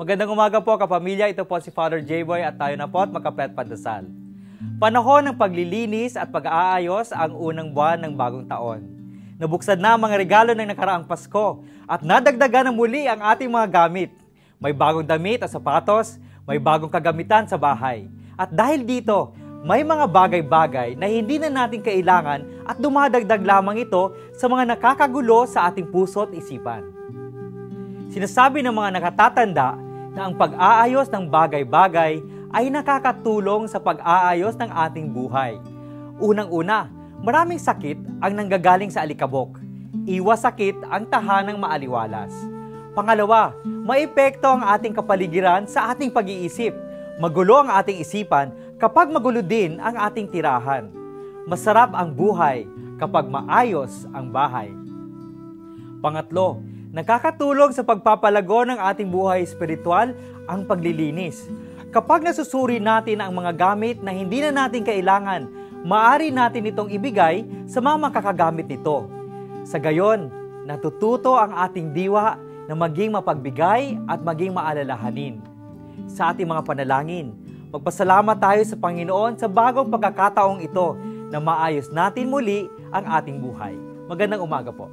Magandang umaga po kapamilya, ito po si Father J-Boy at tayo na po at makapet pandasal. Panahon ng paglilinis at pag-aayos ang unang buwan ng bagong taon. Nabuksan na ang mga regalo ng nakaraang Pasko at nadagdagan na muli ang ating mga gamit. May bagong damit at sapatos, may bagong kagamitan sa bahay. At dahil dito, may mga bagay-bagay na hindi na natin kailangan at dumadagdag lamang ito sa mga nakakagulo sa ating puso at isipan. Sinasabi ng mga nakatatanda na ang pag-aayos ng bagay-bagay ay nakakatulong sa pag-aayos ng ating buhay. Unang-una, maraming sakit ang nanggagaling sa alikabok. Iwas sakit ang tahanang maaliwalas. Pangalawa, maepekto ang ating kapaligiran sa ating pag-iisip. Magulo ang ating isipan kapag magulo din ang ating tirahan. Masarap ang buhay kapag maayos ang bahay. Pangatlo, Nakakatulong sa pagpapalago ng ating buhay espiritual ang paglilinis. Kapag nasusuri natin ang mga gamit na hindi na natin kailangan, maari natin itong ibigay sa mga makakagamit nito. Sa gayon, natututo ang ating diwa na maging mapagbigay at maging maalalahanin. Sa ating mga panalangin, magpasalamat tayo sa Panginoon sa bagong pagkakataong ito na maayos natin muli ang ating buhay. Magandang umaga po.